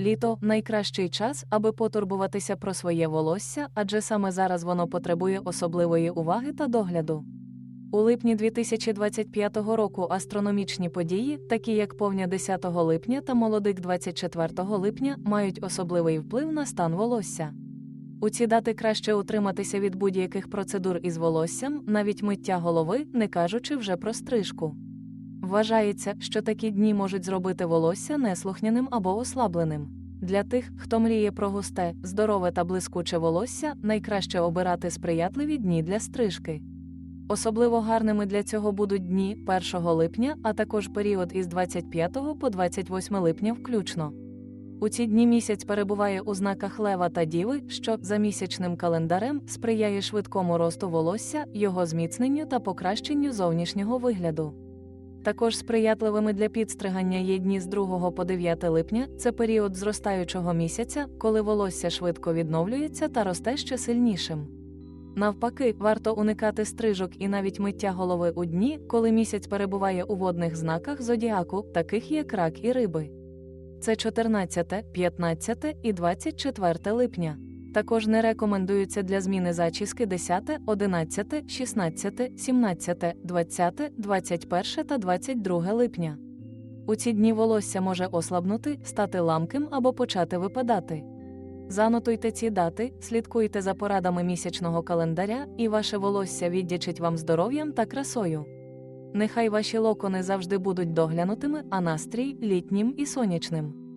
Літо найкращий час, аби потурбуватися про своє волосся, адже саме зараз воно потребує особливої уваги та догляду. У липні 2025 року астрономічні події, такі як повня 10 липня та молодик 24 липня, мають особливий вплив на стан волосся. У ці дати краще утриматися від будь-яких процедур із волоссям, навіть миття голови, не кажучи вже про стрижку. Вважається, що такі дні можуть зробити волосся неслухняним або ослабленим. Для тих, хто мріє про густе, здорове та блискуче волосся, найкраще обирати сприятливі дні для стрижки. Особливо гарними для цього будуть дні 1 липня, а також період із 25 по 28 липня включно. У ці дні місяць перебуває у знаках лева та діви, що за місячним календарем сприяє швидкому росту волосся, його зміцненню та покращенню зовнішнього вигляду. Також сприятливими для підстригання є дні з 2 по 9 липня це період зростаючого місяця, коли волосся швидко відновлюється та росте ще сильнішим. Навпаки, варто уникати стрижок і навіть миття голови у дні, коли місяць перебуває у водних знаках зодіаку, таких як рак і риби. Це 14, 15 і 24 липня. Також не рекомендуються для зміни зачіски 10, 11, 16, 17, 20, 21 та 22 липня. У ці дні волосся може ослабнути, стати ламким або почати випадати. Занотуйте ці дати, слідкуйте за порадами місячного календаря, і ваше волосся віддячить вам здоров'ям та красою. Нехай ваші локони завжди будуть доглянутими, а настрій літнім і сонячним.